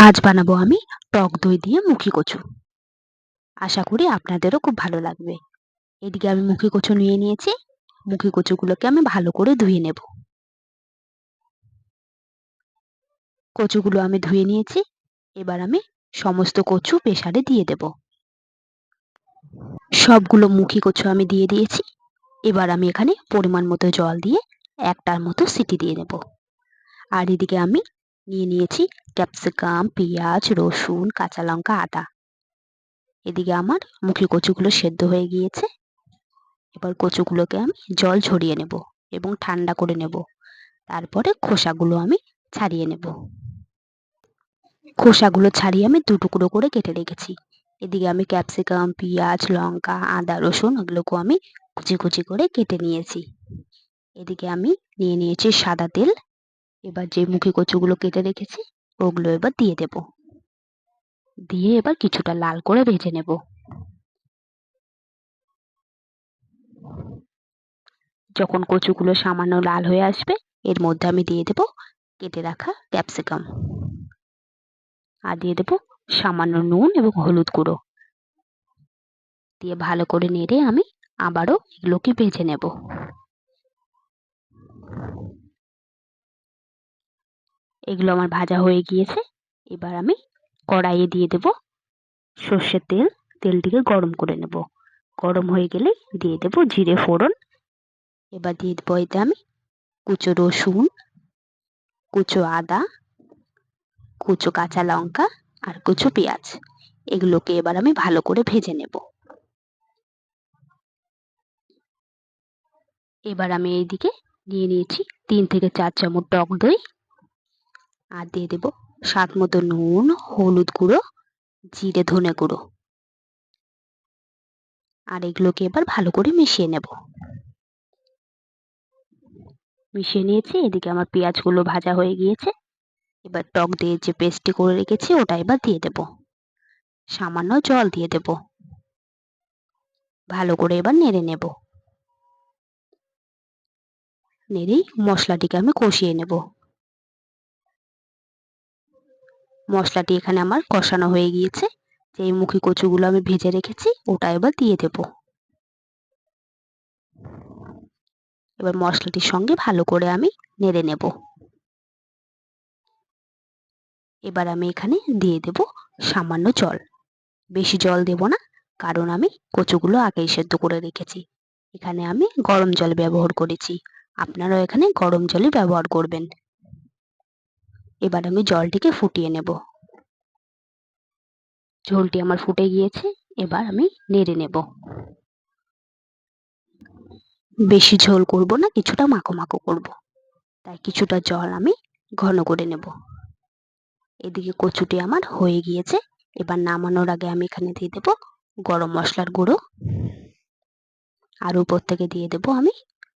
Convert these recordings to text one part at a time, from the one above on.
আজ বানাবো আমি টক দই দিয়ে মুখি কচু। আশা করি আপনাদেরও খুব ভালো লাগবে। এদিকে আমি মুখি কচু নিয়ে নিয়েছি। মুখি কচুগুলোকে আমি ভালো করে ধুয়ে নেব। কচুগুলো আমি ধুয়ে নিয়েছি। এবার আমি সমস্ত কচু প্রেসারে দিয়ে দেব। সবগুলো মুখি কচু আমি দিয়ে দিয়েছি। এবার আমি এখানে পরিমাণ মতো জল দিয়ে একটার মতো সিটি দিয়ে নেব। আর এদিকে আমি নিয়ে নিয়েছি ক্যাপসিকাম পেঁয়াজ, রসুন, কাঁচা লঙ্কা, আদা। এদিকে আমার মুখি কচুগুলো সেদ্ধ হয়ে গিয়েছে। এবার কচুগুলোকে আমি জল ঝরিয়ে নেব এবং ঠান্ডা করে নেব। তারপরে খোসাগুলো আমি ছাড়িয়ে নেব। খোসাগুলো ছাড়িয়ে আমি দু টুকরো করে কেটে রেখেছি। এদিকে আমি ক্যাপসিকাম পেঁয়াজ, লঙ্কা, আদা, রসুন ওগুলোকেও আমি কুচি কুচি করে কেটে নিয়েছি। এদিকে আমি নিয়ে নিয়েছি সাদা তেল এবার যে মুখি কচুগুলো কেটে রেখেছি, ওগুলো এবার দিয়ে দেব। দিয়ে এবার কিছুটা লাল করে ভেজে নেব। যখন কচুগুলো সামান্য লাল হয়ে আসবে, এর মধ্যে আমি দিয়ে দেব কেটে রাখা ক্যাপসিকাম। আর দিয়ে দেব সামান্য নুন এবং হলুদ গুঁড়ো। দিয়ে ভালো করে নেড়ে আমি আবারও এগুলোকে ভেজে নেব। এগুলো আমার ভাজা হয়ে গিয়েছে। এবার আমি কড়াইয়ে দিয়ে দেব সর্ষের তেল। তেলটিকে গরম করে নেব। গরম হয়ে গেলে দিয়ে দেব জিরে ফোড়ন। এবার দিয়ে দেবো এতে আমি কুচো রসুন, কুচো আদা, কুচো কাঁচা লঙ্কা আর কুচো পেঁয়াজ। এগুলোকে এবার আমি ভালো করে ভেজে নেব। এবার আমি এইদিকে নিয়ে নিয়েছি তিন থেকে চার চামচ টক দই। আর দিয়ে দেব স্বাদ মতো নুন, হলুদ গুঁড়ো, জিরে ধনে গুঁড়ো। আর এগুলোকে এবার ভালো করে মিশিয়ে নেব। মিশিয়ে নিয়েছি, এদিকে আমার পেঁয়াজগুলো ভাজা হয়ে গিয়েছে। এবার টক দিয়ে যে পেস্টটি করে রেখেছি, ওটা এবার দিয়ে দেব। সামান্য জল দিয়ে দেব। ভালো করে এবার নেড়ে নেব। নেড়েই মশলাটিকে আমি কষিয়ে নেব। মশলাটি এখানে আমার কষানো হয়ে গিয়েছে। যে মুখি কচুগুলো আমি ভেজে রেখেছি, ওটা এবার দিয়ে দেব। এবার মশলাটির সঙ্গে ভালো করে আমি নেড়ে নেব। এবার আমি এখানে দিয়ে দেব সামান্য জল। বেশি জল দেব না, কারণ আমি কচুগুলো আগেই সেদ্ধ করে রেখেছি। এখানে আমি গরম জল ব্যবহার করেছি। আপনারাও এখানে গরম জলই ব্যবহার করবেন। এবার আমি জলটিকে ফুটিয়ে নেব। ঝোলটি আমার ফুটে গিয়েছে, এবার আমি নেড়ে নেব। বেশি ঝোল করব না, কিছুটা মাখো মাখো করব। তাই কিছুটা জল আমি ঘন করে নেব। এদিকে কচুটি আমার হয়ে গিয়েছে, এবার নামানোর আগে আমি এখানে দিয়ে দেব গরম মশলার গুঁড়ো। আর উপর থেকে দিয়ে দেব আমি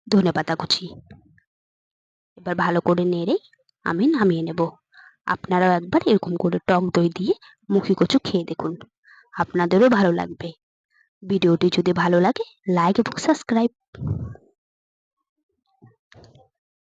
ধনে পাতা কুচি। এবার ভালো করে নেড়ে আমি নামিয়ে নেব। আপনারাও একবার এরকম করে টক দই দিয়ে মুখি কচু খেয়ে দেখুন। আপনাদেরও ভালো লাগবে। ভিডিওটি যদি ভালো লাগে লাইক এবং সাবস্ক্রাইব